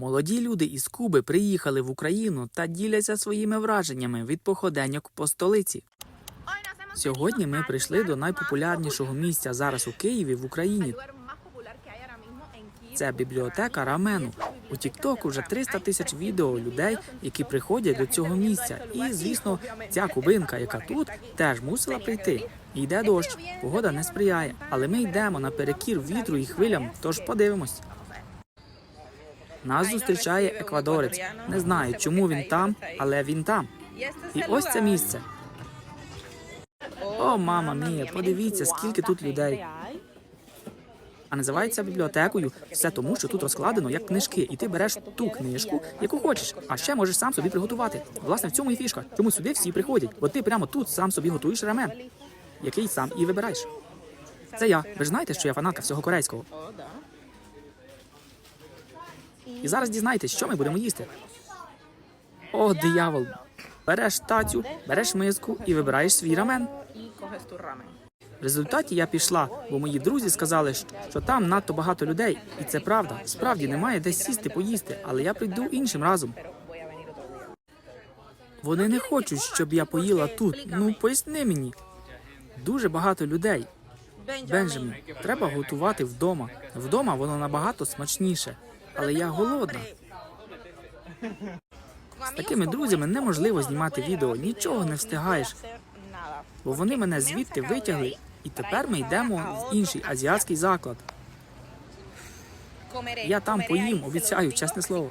Молоді люди із Куби приїхали в Україну та діляться своїми враженнями від походеньок по столиці. Сьогодні ми прийшли до найпопулярнішого місця зараз у Києві в Україні. Це бібліотека Рамену. У Тіктоку вже 300 тисяч відео людей, які приходять до цього місця. І, звісно, ця кубинка, яка тут, теж мусила прийти. Йде дощ, погода не сприяє, але ми йдемо наперекір вітру і хвилям, тож подивимось. Нас зустрічає еквадорець. Не знаю, чому він там, але він там. І ось це місце. О, мама мія, подивіться, скільки тут людей. А називається бібліотекою все тому, що тут розкладено як книжки, і ти береш ту книжку, яку хочеш, а ще можеш сам собі приготувати. Власне, в цьому і фішка. Чому сюди всі приходять? Бо ти прямо тут сам собі готуєш рамен, який сам і вибираєш. Це я. Ви ж знаєте, що я фанатка всього корейського. І зараз дізнайтесь, що ми будемо їсти. О, диявол! Береш тацю, береш миску і вибираєш свій рамен. В результаті я пішла, бо мої друзі сказали, що там надто багато людей, і це правда. Справді немає де сісти поїсти, але я прийду іншим разом. Вони не хочуть, щоб я поїла тут. Ну поясни мені. Дуже багато людей. Бенджамін, треба готувати вдома. Вдома воно набагато смачніше. Але я голодна. З такими друзями неможливо знімати відео, нічого не встигаєш, бо вони мене звідти витягли, і тепер ми йдемо в інший азіатський заклад. Я там поїм, обіцяю, чесне слово.